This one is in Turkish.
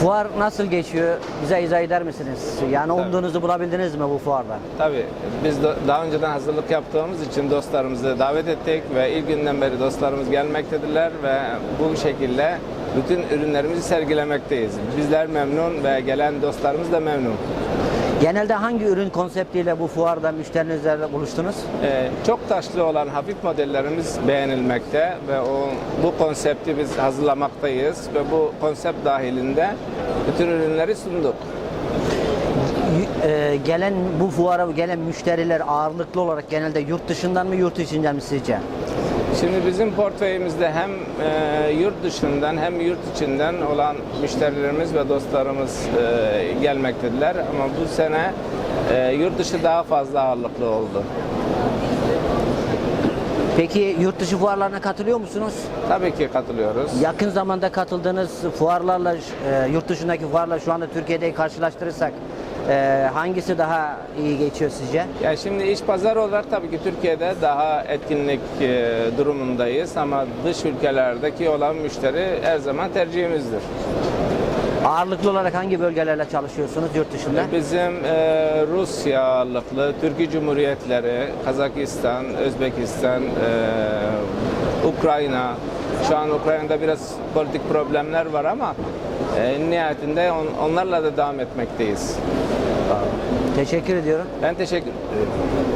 Fuar nasıl geçiyor? Bize izah eder misiniz? Yani umduğunuzu bulabildiniz mi bu fuarda? Tabii biz daha önceden hazırlık yaptığımız için dostlarımızı davet ettik ve ilk günden beri dostlarımız gelmektedirler ve bu şekilde bütün ürünlerimizi sergilemekteyiz. Bizler memnun ve gelen dostlarımız da memnun. Genelde hangi ürün konseptiyle bu fuarda müşterinizlerle buluştunuz? Ee, çok taşlı olan hafif modellerimiz beğenilmekte ve o bu konsepti biz hazırlamaktayız ve bu konsept dahilinde bütün ürünleri sunduk. Y- e, gelen bu fuara gelen müşteriler ağırlıklı olarak genelde yurt dışından mı yurt içinden mi sizce? Şimdi bizim portföyümüzde hem e, yurt dışından hem yurt içinden olan müşterilerimiz ve dostlarımız e, gelmektedirler ama bu sene e, yurt dışı daha fazla ağırlıklı oldu. Peki yurt dışı fuarlarına katılıyor musunuz? Tabii ki katılıyoruz. Yakın zamanda katıldığınız fuarlarla e, yurt dışındaki fuarla şu anda Türkiye'de karşılaştırırsak e, hangisi daha iyi geçiyor sizce? Ya şimdi iş pazar olarak tabii ki Türkiye'de daha etkinlik e, durumundayız ama dış ülkelerdeki olan müşteri her zaman tercihimizdir. Ağırlıklı olarak hangi bölgelerle çalışıyorsunuz yurt dışında? Bizim e, Rusya ağırlıklı, Türkiye Cumhuriyetleri, Kazakistan, Özbekistan, e, Ukrayna. Şu an Ukrayna'da biraz politik problemler var ama e, nihayetinde on- onlarla da devam etmekteyiz. Teşekkür ediyorum. Ben teşekkür ederim.